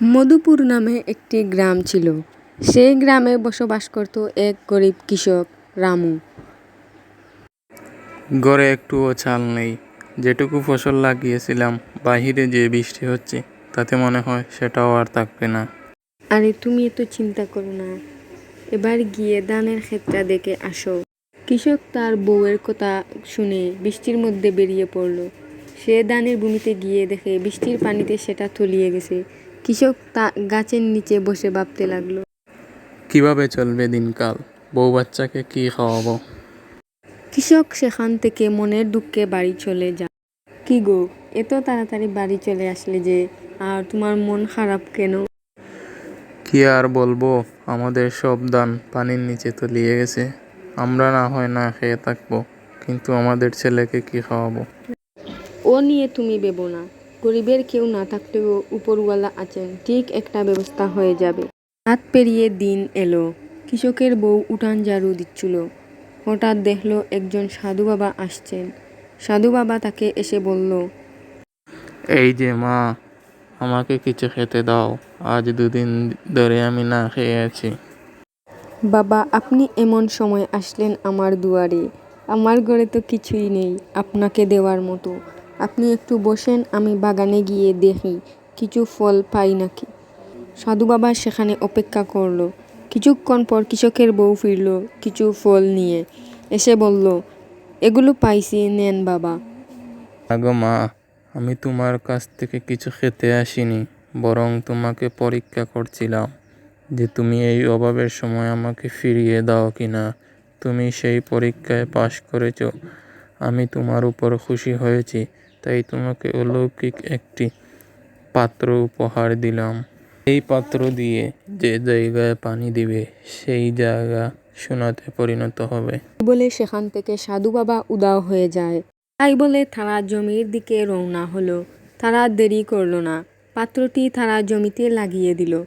মধুপুর নামে একটি গ্রাম ছিল। সেই গ্রামে বসবাস করত এক গরিব কৃষক রামু। ঘরে একটুও চাল নেই। যেটুকু ফসল লাগিয়েছিলাম বাহিরে যে বৃষ্টি হচ্ছে তাতে মনে হয় সেটাও আর থাকবে না। আরে তুমি এত চিন্তা করো না। এবার গিয়ে ধানের ক্ষেতটা দেখে আসো। কৃষক তার বউয়ের কথা শুনে বৃষ্টির মধ্যে বেরিয়ে পড়ল। সে ধানের ভূমিতে গিয়ে দেখে বৃষ্টির পানিতে সেটা তলিয়ে গেছে। কৃষক তা গাছের নিচে বসে ভাবতে লাগল। কীভাবে চলবে দিনকাল? বউ বাচ্চাকে কি খাওয়াবো? কৃষক সেখান থেকে মনের দুঃখে বাড়ি চলে যায়। কি গো এত তাড়াতাড়ি বাড়ি চলে আসলে যে আর তোমার মন খারাপ কেন? কি আর বলব আমাদের সব দান পানির নিচে তলিয়ে গেছে। আমরা না হয় না খেয়ে থাকব কিন্তু আমাদের ছেলেকে কি খাওয়াবো? ও নিয়ে তুমি ভেবো না। গরিবের কেউ না থাকলেও উপরওয়ালা আছেন ঠিক একটা ব্যবস্থা হয়ে যাবে। রাত পেরিয়ে দিন এলো কৃষকের বউ উঠান ঝাড়ু দিচ্ছিল। হঠাৎ দেখল একজন সাধু বাবা আসছেন। সাধু বাবা তাকে এসে বলল এই যে মা আমাকে কিছু খেতে দাও আজ দুদিন ধরে আমি না খেয়ে আছি। বাবা আপনি এমন সময় আসলেন আমার দুয়ারে। আমার ঘরে তো কিছুই নেই আপনাকে দেওয়ার মতো। আপনি একটু বসেন, আমি বাগানে গিয়ে দেখি, কিছু ফল পাই নাকি। সাধু বাবা সেখানে অপেক্ষা করল। কিছুক্ষণ পর কৃষকের বউ ফিরল কিছু ফল নিয়ে। এসে বলল, এগুলো পাইছি, নেন বাবা। আগো মা, আমি তোমার কাছ থেকে কিছু খেতে আসিনি, বরং তোমাকে পরীক্ষা করছিলাম যে তুমি এই অভাবের সময় আমাকে ফিরিয়ে দাও কিনা। তুমি সেই পরীক্ষায় পাশ করেছ, আমি তোমার উপর খুশি হয়েছি। তাই তোমাকে অলৌকিক একটি পাত্র উপহার দিলাম। এই পাত্র দিয়ে যে জায়গায় পানি দিবে, সেই জায়গা সোনাতে পরিণত হবে। বলে সেখান থেকে সাধু বাবা উদাও হয়ে যায়। তাই বলে তারা জমির দিকে রওনা হলো। তারা দেরি করল না। পাত্রটি তারা জমিতে লাগিয়ে দিল।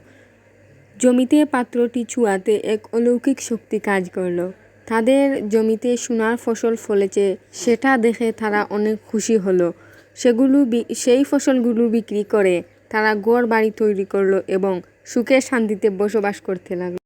জমিতে পাত্রটি ছুঁয়াতে এক অলৌকিক শক্তি কাজ করল। তাদের জমিতে সোনার ফসল ফলেছে, সেটা দেখে তারা অনেক খুশি হলো। সেগুলো সেই ফসলগুলো বিক্রি করে তারা গড় বাড়ি তৈরি করল এবং সুখে শান্তিতে বসবাস করতে লাগল।